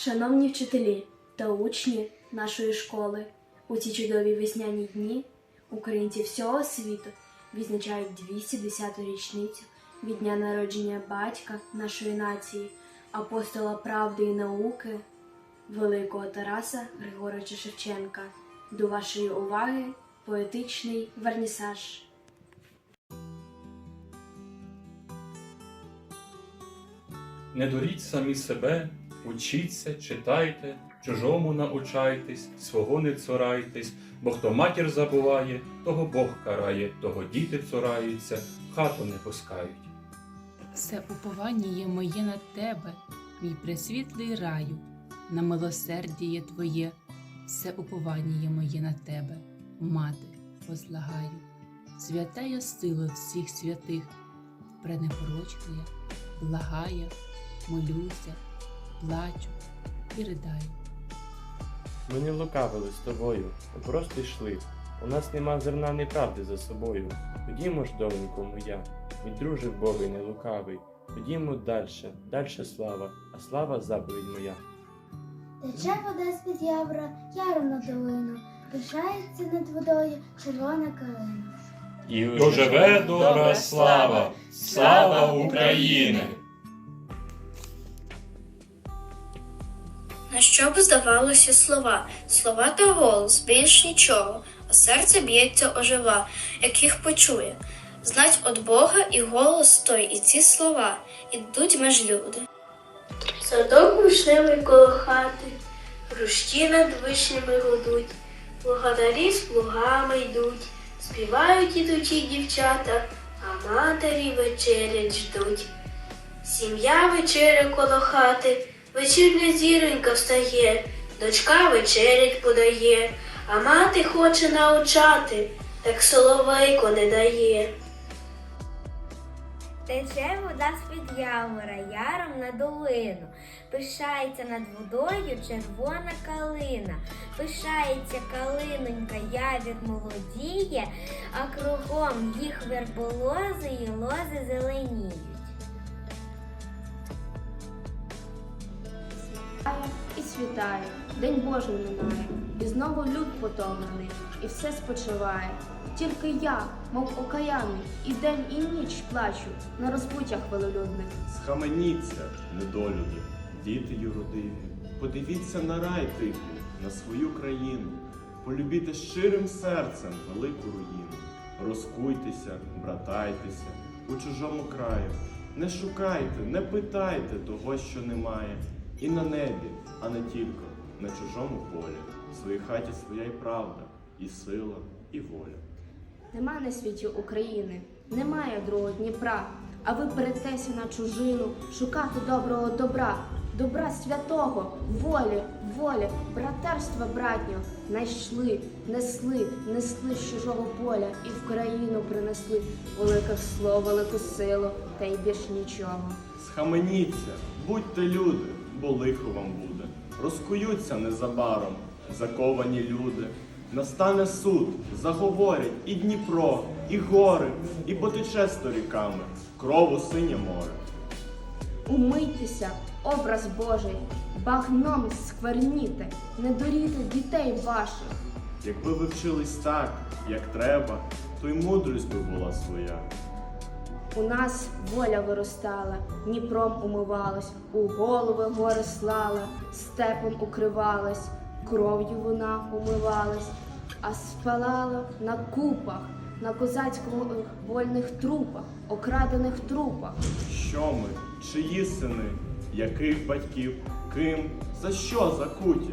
Шановні вчителі та учні нашої школи, у ці чудові весняні дні українці всього світу відзначають 210-ту річницю від дня народження батька нашої нації, апостола правди і науки, великого Тараса Григоровича Шевченка. До вашої уваги поетичний вернісаж. Не дуріть самі себе, учіться, читайте, чужому научайтесь, свого не цурайтесь, бо хто матір забуває, того Бог карає, того діти цураються, хату не пускають. Все уповання є моє на тебе, мій пресвітлий раю, на милосердіє твоє, все уповання є моє на тебе, мати, возлагаю, святая сила всіх святих, пренепорочна, благає, молюся, плачу і ридаю. Ми не лукавили з тобою, ми просто йшли. У нас нема зерна неправди за собою. Ходімо ж, доленько моя, мій друже Богий не лукавий. Ходімо дальше, дальше слава, а слава заповідь моя. Тече вода з-під явра, яром на долину, пишається над водою червона калина. І доживе добра слава, слава України! На що б здавалося слова, слова та голос, більш нічого, а серце б'ється ожива, як їх почує. Знать от Бога і голос той, і ці слова, ідуть меж люди. Садок вишневий коло хати, грушті над вишнями гудуть, благодарі з плугами йдуть, співають ідучі дівчата, а матері вечерять ждуть. Сім'я вечеря коло хати, вечірня зіронька встає, дочка вечерять подає, а мати хоче научати, так соловейко не дає. Тече вода з-під явора, яром на долину, пишається над водою червона калина, пишається калинонька, ябід молодіє, а кругом їх верболози і лози зеленіють. І світає, день Божий минає, і знову люд потомлений, і все спочиває. Тільки я, мов окаяний, і день, і ніч плачу на розпуттях велолюдних. Схаменіться, недолюди, діти юродиві, подивіться на рай тихий, на свою країну, полюбіте щирим серцем велику руїну. Розкуйтеся, братайтеся у чужому краю. Не шукайте, не питайте того, що немає. І на небі, а не тільки на чужому полі. В своїй хаті своя і правда, і сила, і воля. Нема на світі України, немає другого Дніпра, а ви перетеся на чужину шукати доброго добра, добра святого, волі, волі, братерства братнього, найшли, несли, несли з чужого поля і в країну принесли великих слов, велику силу, та й більш нічого. Схаменіться, будьте люди, бо лихо вам буде. Розкуються незабаром заковані люди. Настане суд, заговорять і Дніпро, і гори, і потече сторіками, крову синє море. Умийтеся, образ Божий, багном скверніте, не дуріте дітей ваших. Якби ви вчились так, як треба, то й мудрість би була своя. У нас воля виростала, Дніпром умивалась, у голови гори слала, степом укривалась, кров'ю вона умивалась, а спалала на купах, на козацькому вольних трупах, окрадених трупах. Що ми, чиї сини, яких батьків, ким, за що закуті?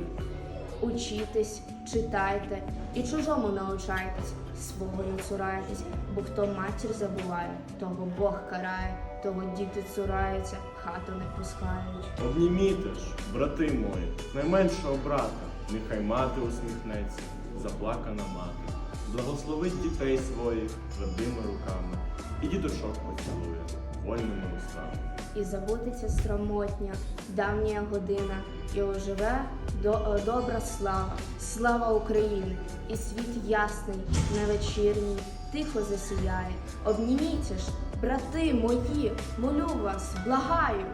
Учітесь, читайте і чужому научайтесь, свого не цурайтесь, бо хто матір забуває, того Бог карає, того діти цураються, хату не пускають. Обніміте ж, брати мої, найменшого брата, нехай мати усміхнеться, заплакана мати, благословить дітей своїх твердими руками, і діточок поцілує вольними устами. І забудеться стромотня, давня година, і оживе до, добра слава, слава України, і світ ясний, на вечірній, тихо засіяє. Обніміться ж, брати мої, молю вас, благаю.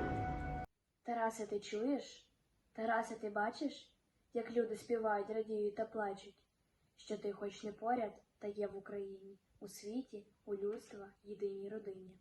Тарасе, ти чуєш? Тарасе, ти бачиш, як люди співають, радіють та плачуть, що ти хоч не поряд, та є в Україні, у світі, у людства, єдиній родині.